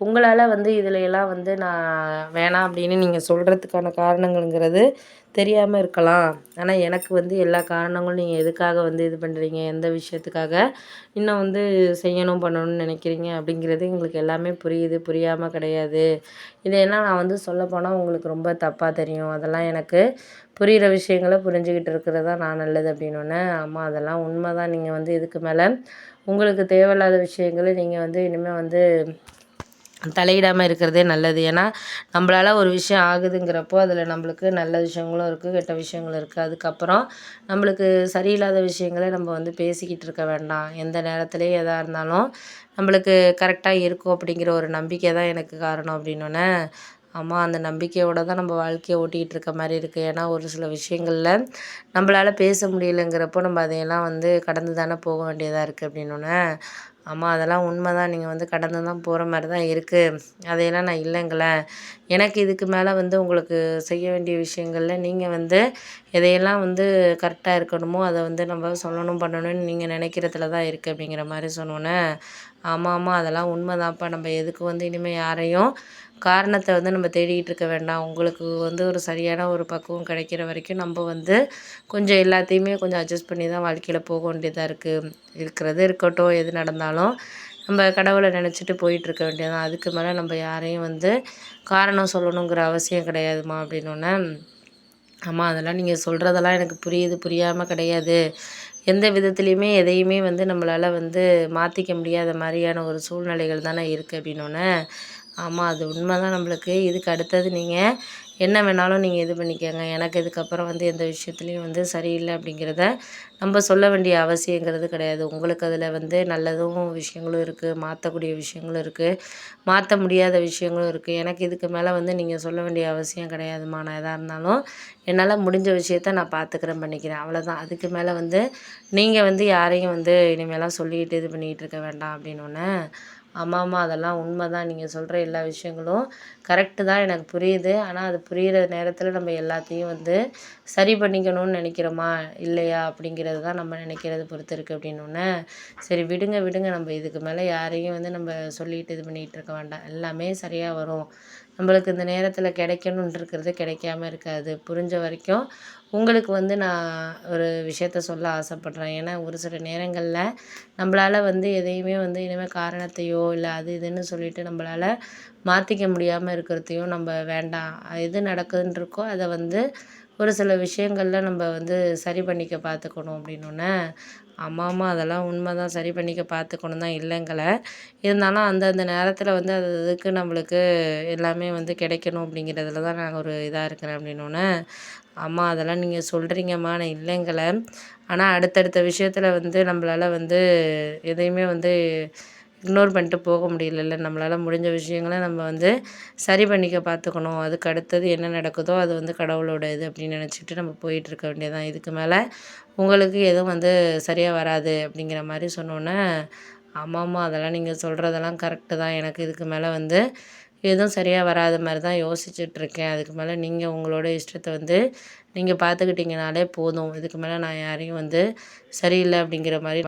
உங்களால் வந்து இதில் எல்லாம் வந்து நான் வேணாம் அப்படின்னு நீங்கள் சொல்கிறதுக்கான காரணங்கள்ங்கிறது தெரியாமல் இருக்கலாம். ஆனால் எனக்கு வந்து எல்லா காரணங்களும் நீங்கள் எதுக்காக வந்து இது பண்ணுறீங்க எந்த விஷயத்துக்காக இன்னும் வந்து செய்யணும் பண்ணணும்னு நினைக்கிறீங்க? அப்படிங்கிறது எங்களுக்கு எல்லாமே புரியுது. புரியாமல் கிடையாது. இதையெல்லாம் நான் வந்து சொல்லப்போனால் உங்களுக்கு ரொம்ப தப்பாக தெரியும். அதெல்லாம் எனக்கு புரிகிற விஷயங்களை புரிஞ்சுக்கிட்டு இருக்கிறது தான் நான் நல்லது அப்படின்னோடனே ஆமாம் அதெல்லாம் உண்மை தான் நீங்கள் வந்து இதுக்கு மேலே உங்களுக்கு தேவையில்லாத விஷயங்களை நீங்கள் வந்து இனிமேல் வந்து தலையிடாமல் இருக்கிறதே நல்லது. ஏன்னா நம்மளால ஒரு விஷயம் ஆகுதுங்கிறப்போ அதில் நம்மளுக்கு நல்ல விஷயங்களும் இருக்குது கெட்ட விஷயங்களும் இருக்குது அதுக்கப்புறம் நம்மளுக்கு சரியில்லாத விஷயங்களை நம்ம வந்து பேசிக்கிட்டு இருக்க வேண்டாம். எந்த நேரத்துலேயும் எதாக இருந்தாலும் நம்மளுக்கு கரெக்டாக இருக்கும் அப்படிங்கிற ஒரு நம்பிக்கை தான் எனக்கு காரணம் அப்படின்னோடனே ஆமாம் அந்த நம்பிக்கையோடு தான் நம்ம வாழ்க்கையை ஓட்டிகிட்டு இருக்க மாதிரி இருக்குது ஏன்னா ஒரு சில விஷயங்களில் நம்மளால் பேச முடியலைங்கிறப்போ நம்ம அதையெல்லாம் வந்து கடந்து தானே போக வேண்டியதாக இருக்குது அப்படின்னோடனே ஆமாம் அதெல்லாம் உண்மை தான் நீங்கள் வந்து கடந்து தான் போகிற மாதிரி தான் இருக்குது அதையெல்லாம் நான் இல்லைங்களேன் எனக்கு இதுக்கு மேலே வந்து உங்களுக்கு செய்ய வேண்டிய விஷயங்களில் நீங்கள் வந்து எதையெல்லாம் வந்து கரெக்டாக இருக்கணுமோ அதை வந்து நம்ம சொல்லணும் பண்ணணும்னு நீங்கள் நினைக்கிறதுல தான் இருக்குது அப்படிங்கிற மாதிரி சொன்னோன்னே ஆமாம் ஆமாம் அதெல்லாம் உண்மை தான்ப்பா நம்ம எதுக்கு வந்து இனிமேல் யாரையும் காரணத்தை வந்து நம்ம தேடிக்கிட்டு இருக்க வேண்டாம். உங்களுக்கு வந்து ஒரு சரியான ஒரு பக்குவம் கிடைக்கிற வரைக்கும் நம்ம வந்து கொஞ்சம் எல்லாத்தையுமே கொஞ்சம் அட்ஜஸ்ட் பண்ணி தான் வாழ்க்கையில் போக வேண்டியதாக இருக்குது இருக்கிறது இருக்கட்டும் எது நடந்தாலும் நம்ம கடவுளை நினச்சிட்டு போயிட்டுருக்க வேண்டியதான் அதுக்கு மேலே நம்ம யாரையும் வந்து காரணம் சொல்லணுங்கிற அவசியம் கிடையாதுமா அப்படின்னோடனே ஆமாம் அதெல்லாம் நீங்கள் சொல்கிறதெல்லாம் எனக்கு புரியுது புரியாமல் கிடையாது. எந்த விதத்துலேயுமே எதையுமே வந்து நம்மளால் வந்து மாற்றிக்க முடியாத மாதிரியான ஒரு சூழ்நிலைகள் தானே இருக்குது அப்படின்னோடனே ஆமாம் அது உண்மை தான் நம்மளுக்கு. இதுக்கு அடுத்தது நீங்கள் என்ன வேணாலும் நீங்கள் இது பண்ணிக்கோங்க. எனக்கு இதுக்கப்புறம் வந்து எந்த விஷயத்துலையும் வந்து சரியில்லை அப்படிங்கிறத நம்ம சொல்ல வேண்டிய அவசியங்கிறது கிடையாது. உங்களுக்கு அதில் வந்து நல்லதும் விஷயங்களும் இருக்குது மாற்றக்கூடிய விஷயங்களும் இருக்குது மாற்ற முடியாத விஷயங்களும் இருக்குது எனக்கு இதுக்கு மேலே வந்து நீங்கள் சொல்ல வேண்டிய அவசியம் கிடையாதுமா நான் எதாக இருந்தாலும் என்னால் முடிஞ்ச விஷயத்த நான் பார்த்துக்கிறேன் பண்ணிக்கிறேன். அவ்வளோதான் அதுக்கு மேலே வந்து நீங்கள் வந்து யாரையும் வந்து இனிமேலாம் சொல்லிக்கிட்டு இது பண்ணிக்கிட்டு இருக்க வேண்டாம் அப்படின்னு ஆமாம்மா அதெல்லாம் உண்மை தான் நீங்கள் சொல்கிற எல்லா விஷயங்களும் கரெக்டு தான் எனக்கு புரியுது. ஆனால் அது புரிகிற நேரத்தில் நம்ம எல்லாத்தையும் வந்து சரி பண்ணிக்கணும்னு நினைக்கிறோமா? இல்லையா? அப்படிங்கிறது தான் நம்ம நினைக்கிறது பொறுத்து இருக்குது அப்படின்னோடனே சரி விடுங்க விடுங்க. நம்ம இதுக்கு மேலே யாரையும் வந்து நம்ம சொல்லிட்டு இது பண்ணிகிட்டு இருக்க வேண்டாம். எல்லாமே சரியாக வரும். நம்மளுக்கு இந்த நேரத்தில் கிடைக்கணுன்ட்டுருக்கிறது கிடைக்காம இருக்காது. புரிஞ்ச வரைக்கும் உங்களுக்கு வந்து நான் ஒரு விஷயத்த சொல்ல ஆசைப்பட்றேன். ஏன்னா ஒரு சில நேரங்களில் நம்மளால் வந்து எதையுமே வந்து இனிமேல் காரணத்தையோ இல்லை அது இதுன்னு சொல்லிட்டு நம்மளால மாற்றிக்க முடியாமல் இருக்கிறதையும் நம்ம வேண்டாம். எது நடக்குதுன்னு இருக்கோ அதை வந்து ஒரு சில விஷயங்களில் நம்ம வந்து சரி பண்ணிக்க பார்த்துக்கணும் அப்படின்னோடனே ஆமாம் ஆமாம் அதெல்லாம் உண்மை தான் சரி பண்ணிக்க பார்த்துக்கணும் தான் இல்லைங்கலை இருந்தாலும் அந்தந்த நேரத்தில் வந்து அது அதுக்கு நம்மளுக்கு எல்லாமே வந்து கிடைக்கணும் அப்படிங்கிறதுல தான் நாங்கள் ஒரு இதாக இருக்கிறேன் அப்படின்னோடனே அம்மா அதெல்லாம் நீங்கள் சொல்கிறீங்கம்மா நான் இல்லைங்கலை ஆனால் அடுத்தடுத்த விஷயத்தில் வந்து நம்மளால வந்து எதையுமே வந்து இக்னோர் பண்ணிட்டு போக முடியலல்ல. நம்மளால் முடிஞ்ச விஷயங்களை நம்ம வந்து சரி பண்ணிக்க பார்த்துக்கணும் அதுக்கு அடுத்தது என்ன நடக்குதோ அது வந்து கடவுளோட இது அப்படின்னு நினச்சிட்டு நம்ம போயிட்டுருக்க வேண்டியதான் இதுக்கு மேலே உங்களுக்கு எதுவும் வந்து சரியாக வராது அப்படிங்கிற மாதிரி சொன்னோன்னே ஆமாம்மா அதெல்லாம் நீங்கள் சொல்கிறதெல்லாம் கரெக்டு தான். எனக்கு இதுக்கு மேலே வந்து எதுவும் சரியாக வராத மாதிரி தான் யோசிச்சுட்ருக்கேன் அதுக்கு மேலே நீங்கள் உங்களோட இஷ்டத்தை வந்து நீங்கள் பார்த்துக்கிட்டிங்கனாலே போதும். இதுக்கு மேலே நான் யாரையும் வந்து சரியில்லை அப்படிங்கிற மாதிரி